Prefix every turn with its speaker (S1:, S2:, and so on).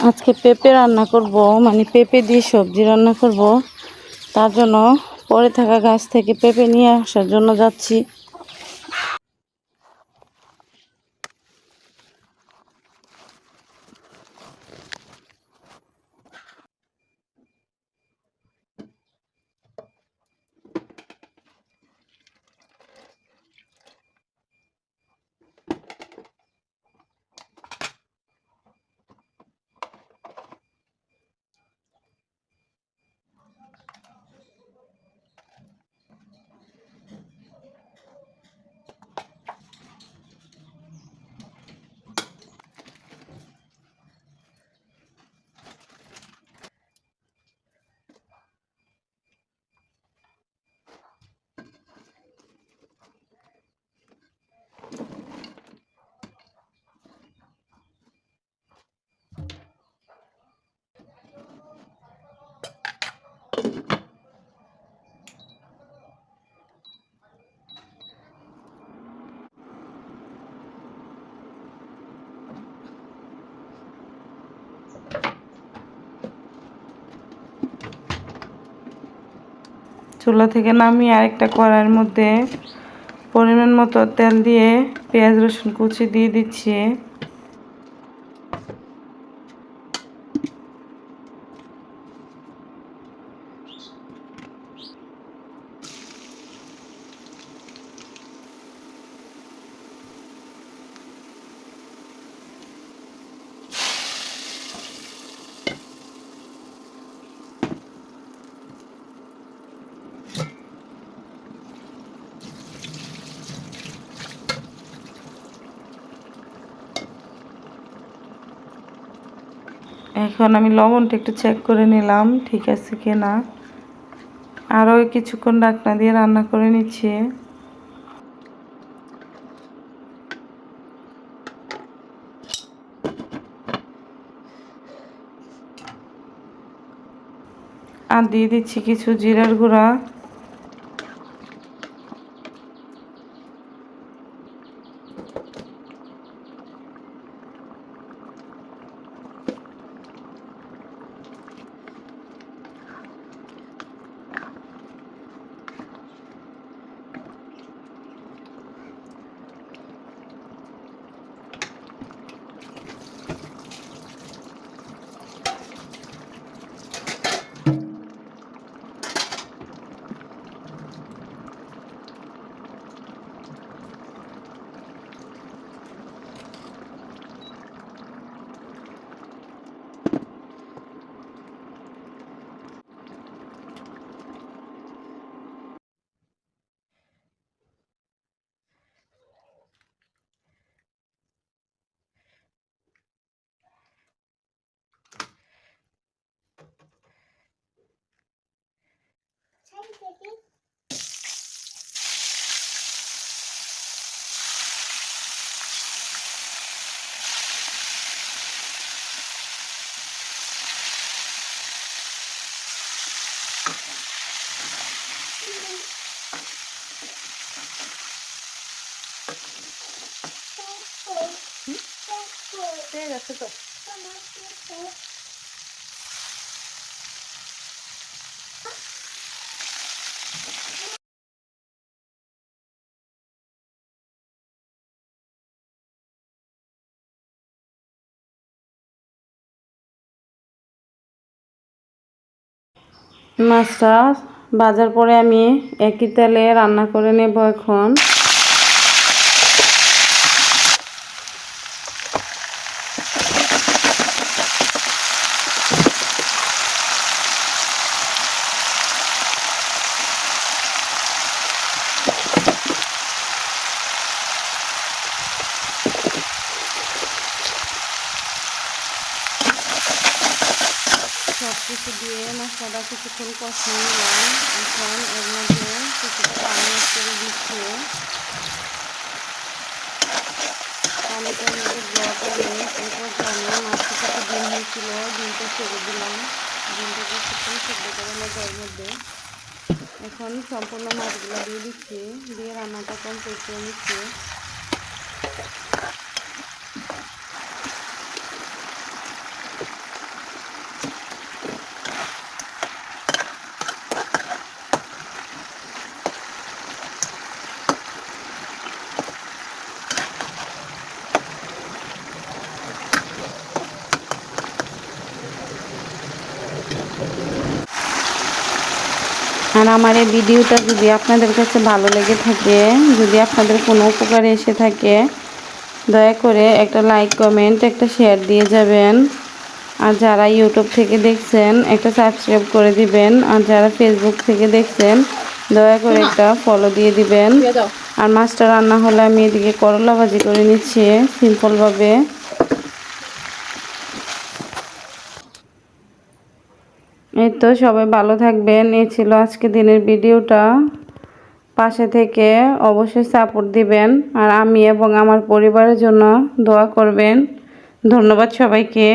S1: আজকে পেঁপে রান্না করব মানে পেঁপে দিয়ে সবজি রান্না করব। তার জন্য পরে থাকা গাছ থেকে পেঁপে নিয়ে আসার জন্য যাচ্ছি। চুলা থেকে নামিয়ে আরেকটা কড়াইয়ের মধ্যে পরিমাণ মতো তেল দিয়ে পেঁয়াজ রসুন কুচি দিয়ে দিচ্ছি। এখন আমি লবণটা একটু চেক করে নিলাম, ঠিক আছে কি না আরও কিছুক্ষণ ডাকনা দিয়ে রান্না করে নিচ্ছি। আর দিয়ে দিচ্ছি কিছু জিরার গুঁড়া। ঠিক আছে তো মাছটা ভাজার পরে আমি একই তেলে রান্না করে নেব এখন সব কিছু দিয়ে মশলাটা কিছুক্ষণ কষিয়ে নিলাম এখন এর মধ্যে কিছুটা পানি করে দিচ্ছি। পানিটার মধ্যে ব্লক করে এরপর জানি মাছটা কিছু ডিম হয়েছিল, ডিমটা ছেড়ে দিলাম। ডিমটাকে কিছুক্ষণ সেদ্ধ করে নেব এর মধ্যে। এখন সম্পূর্ণ মাছগুলো দিয়ে দিচ্ছি, দিয়ে রান্নাটা কমপ্লিট করে নিচ্ছি। আর আমার এই ভিডিওটা যদি আপনাদের কাছে ভালো লেগে থাকে যদি আপনাদের কোনো উপকারে এসে থাকে দয়া করে একটা লাইক কমেন্ট একটা শেয়ার দিয়ে যাবেন। আর যারা ইউটিউব থেকে দেখছেন একটা সাবস্ক্রাইব করে দিবেন। আর যারা ফেসবুক থেকে দেখছেন দয়া করে একটা ফলো দিয়ে দিবেন। আর মাছটা রান্না হলে আমি এদিকে করলা ভাজি করে নিচ্ছি সিম্পলভাবে এই তো সবাই ভালো থাকবেন। এই ছিল আজকে দিনের ভিডিওটা। পাশে থেকে অবশ্যই সাপোর্ট দিবেন। আর আমি এবং আমার পরিবারের জন্য দোয়া করবেন। ধন্যবাদ সবাইকে।